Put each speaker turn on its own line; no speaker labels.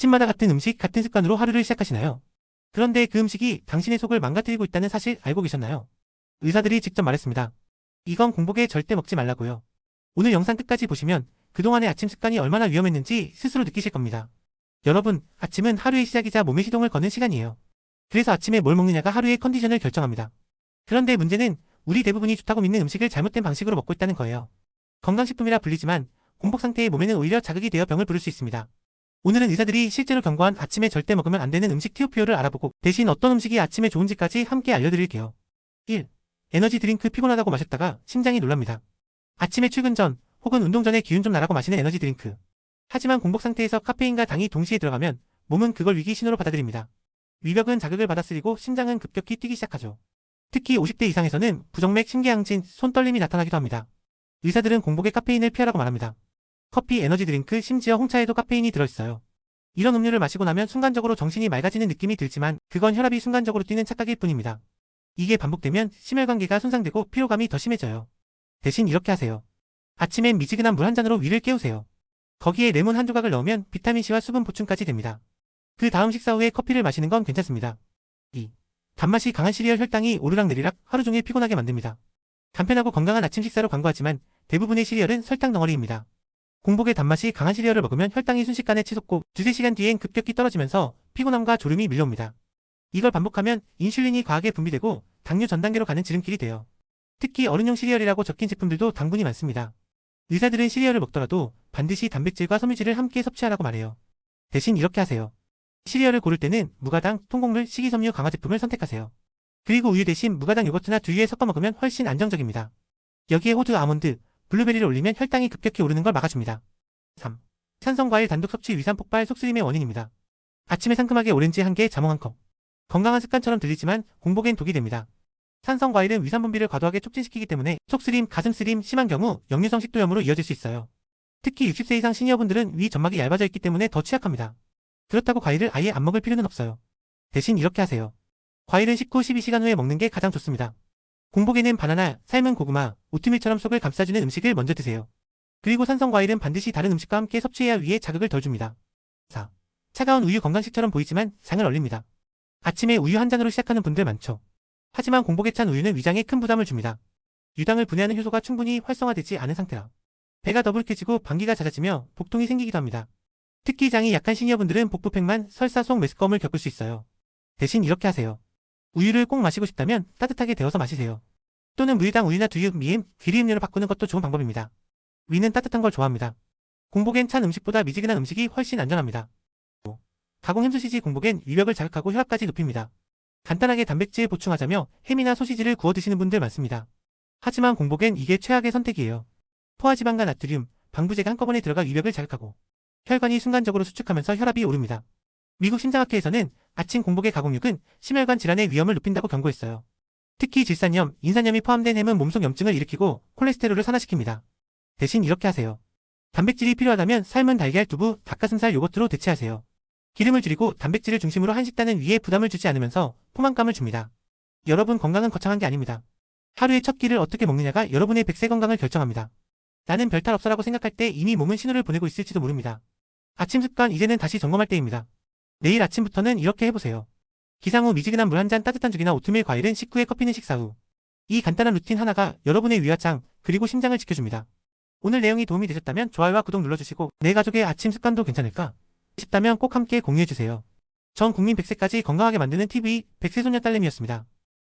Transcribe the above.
아침마다 같은 음식, 같은 습관으로 하루를 시작하시나요? 그런데 그 음식이 당신의 속을 망가뜨리고 있다는 사실 알고 계셨나요? 의사들이 직접 말했습니다. 이건 공복에 절대 먹지 말라고요. 오늘 영상 끝까지 보시면 그동안의 아침 습관이 얼마나 위험했는지 스스로 느끼실 겁니다. 여러분, 아침은 하루의 시작이자 몸의 시동을 거는 시간이에요. 그래서 아침에 뭘 먹느냐가 하루의 컨디션을 결정합니다. 그런데 문제는 우리 대부분이 좋다고 믿는 음식을 잘못된 방식으로 먹고 있다는 거예요. 건강식품이라 불리지만 공복 상태의 몸에는 오히려 자극이 되어 병을 부를 수 있습니다. 오늘은 의사들이 실제로 경고한 아침에 절대 먹으면 안 되는 음식 티오피오를 알아보고 대신 어떤 음식이 아침에 좋은지까지 함께 알려드릴게요. 1. 에너지 드링크 피곤하다고 마셨다가 심장이 놀랍니다. 아침에 출근 전 혹은 운동 전에 기운 좀 나라고 마시는 에너지 드링크. 하지만 공복 상태에서 카페인과 당이 동시에 들어가면 몸은 그걸 위기 신호로 받아들입니다. 위벽은 자극을 받아쓰리고 심장은 급격히 뛰기 시작하죠. 특히 50대 이상에서는 부정맥, 심계항진, 손떨림이 나타나기도 합니다. 의사들은 공복에 카페인을 피하라고 말합니다. 커피, 에너지 드링크, 심지어 홍차에도 카페인이 들어있어요. 이런 음료를 마시고 나면 순간적으로 정신이 맑아지는 느낌이 들지만 그건 혈압이 순간적으로 뛰는 착각일 뿐입니다. 이게 반복되면 심혈관계가 손상되고 피로감이 더 심해져요. 대신 이렇게 하세요. 아침엔 미지근한 물 한 잔으로 위를 깨우세요. 거기에 레몬 한 조각을 넣으면 비타민C와 수분 보충까지 됩니다. 그 다음 식사 후에 커피를 마시는 건 괜찮습니다. 2. 단맛이 강한 시리얼 혈당이 오르락내리락 하루 종일 피곤하게 만듭니다. 간편하고 건강한 아침 식사로 광고하지만 대부분의 시리얼은 설탕 덩어리입니다. 공복에 단맛이 강한 시리얼을 먹으면 혈당이 순식간에 치솟고 두세 시간 뒤엔 급격히 떨어지면서 피곤함과 졸음이 밀려옵니다. 이걸 반복하면 인슐린이 과하게 분비되고 당뇨 전 단계로 가는 지름길이 돼요. 특히 어른용 시리얼이라고 적힌 제품들도 당분이 많습니다. 의사들은 시리얼을 먹더라도 반드시 단백질과 섬유질을 함께 섭취하라고 말해요. 대신 이렇게 하세요. 시리얼을 고를 때는 무가당, 통곡물, 식이섬유 강화 제품을 선택하세요. 그리고 우유 대신 무가당 요거트나 두유에 섞어 먹으면 훨씬 안정적입니다. 여기에 호두, 아몬드, 블루베리를 올리면 혈당이 급격히 오르는 걸 막아줍니다. 3. 산성과일 단독 섭취 위산 폭발 속쓰림의 원인입니다. 아침에 상큼하게 오렌지 한 개, 자몽 한 컵. 건강한 습관처럼 들리지만 공복엔 독이 됩니다. 산성과일은 위산 분비를 과도하게 촉진시키기 때문에 속쓰림, 가슴쓰림, 심한 경우 역류성 식도염으로 이어질 수 있어요. 특히 60세 이상 시니어분들은 위 점막이 얇아져 있기 때문에 더 취약합니다. 그렇다고 과일을 아예 안 먹을 필요는 없어요. 대신 이렇게 하세요. 과일은 식후 12시간 후에 먹는 게 가장 좋습니다. 공복에는 바나나, 삶은 고구마, 오트밀처럼 속을 감싸주는 음식을 먼저 드세요. 그리고 산성 과일은 반드시 다른 음식과 함께 섭취해야 위에 자극을 덜 줍니다. 4. 차가운 우유 건강식처럼 보이지만 장을 얼립니다. 아침에 우유 한 잔으로 시작하는 분들 많죠. 하지만 공복에 찬 우유는 위장에 큰 부담을 줍니다. 유당을 분해하는 효소가 충분히 활성화되지 않은 상태라. 배가 더부룩해지고 방귀가 잦아지며 복통이 생기기도 합니다. 특히 장이 약한 시니어분들은 복부팽만, 설사, 속 메스꺼움을 겪을 수 있어요. 대신 이렇게 하세요. 우유를 꼭 마시고 싶다면 따뜻하게 데워서 마시세요. 또는 무유당 우유나 두유, 미음, 귀리 음료로 바꾸는 것도 좋은 방법입니다. 위는 따뜻한 걸 좋아합니다. 공복엔 찬 음식보다 미지근한 음식이 훨씬 안전합니다. 가공 햄 소시지 공복엔 위벽을 자극하고 혈압까지 높입니다. 간단하게 단백질 보충하자며 햄이나 소시지를 구워 드시는 분들 많습니다. 하지만 공복엔 이게 최악의 선택이에요. 포화지방과 나트륨, 방부제가 한꺼번에 들어가 위벽을 자극하고 혈관이 순간적으로 수축하면서 혈압이 오릅니다. 미국 심장학회에서는 아침 공복의 가공육은 심혈관 질환의 위험을 높인다고 경고했어요. 특히 질산염, 인산염이 포함된 햄은 몸속 염증을 일으키고 콜레스테롤을 산화시킵니다. 대신 이렇게 하세요. 단백질이 필요하다면 삶은 달걀, 두부, 닭가슴살, 요거트로 대체하세요. 기름을 줄이고 단백질을 중심으로 한 식단은 위에 부담을 주지 않으면서 포만감을 줍니다. 여러분 건강은 거창한 게 아닙니다. 하루의 첫 끼를 어떻게 먹느냐가 여러분의 백세 건강을 결정합니다. 나는 별탈 없어라고 생각할 때 이미 몸은 신호를 보내고 있을지도 모릅니다. 아침 습관 이제는 다시 점검할 때입니다. 내일 아침부터는 이렇게 해보세요. 기상 후 미지근한 물 한 잔 따뜻한 죽이나 오트밀 과일은 식후 에 커피는 식사 후. 이 간단한 루틴 하나가 여러분의 장 그리고 심장을 지켜줍니다. 오늘 내용이 도움이 되셨다면 좋아요와 구독 눌러주시고 내 가족의 아침 습관도 괜찮을까? 싶다면 꼭 함께 공유해주세요. 전 국민 100세까지 건강하게 만드는 TV 백세소녀 딸내미였습니다.